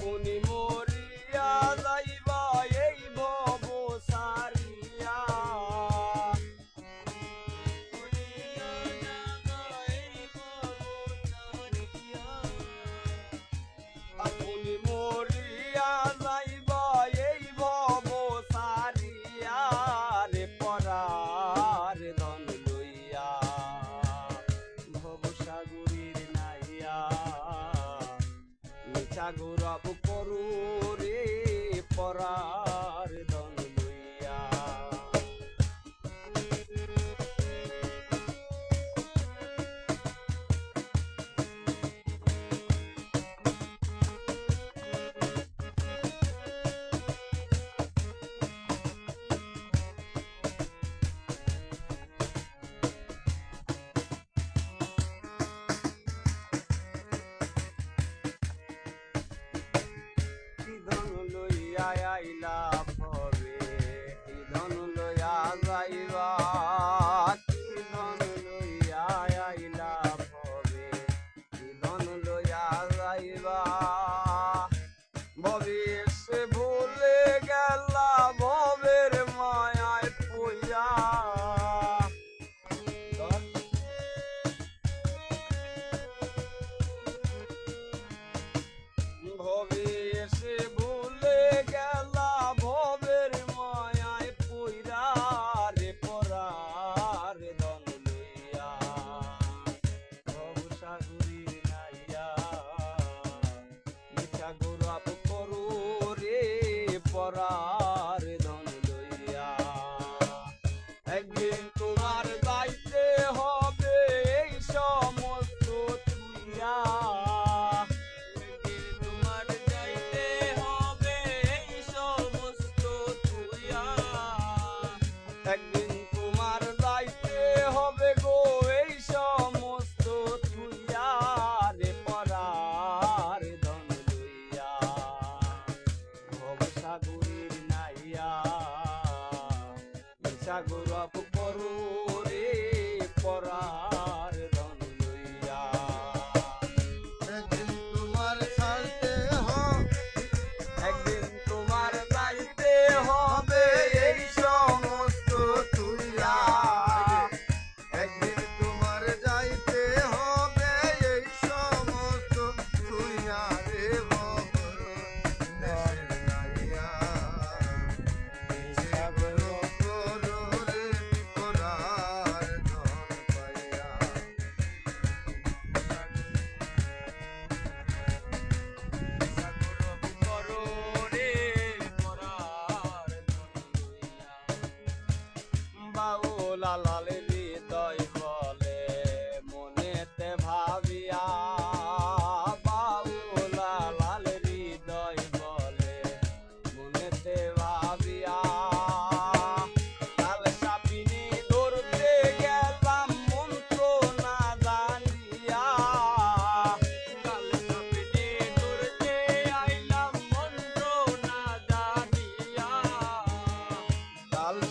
আপনি মরিয়া যাইবা এই ভব সারিয়া। আপনি মরিয়া যাইবা এই ভব সারিয়া। রে পরার দন লইয়া, ভব সাগরীর নাইয়া, মিছা একদিন তোমার যাইতে হবে গো এই সমস্ত তুইয়া রে পরার ধন লইয়া। ভবসাগরীর নাইয়া সাগর করো রে পরা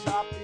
stop.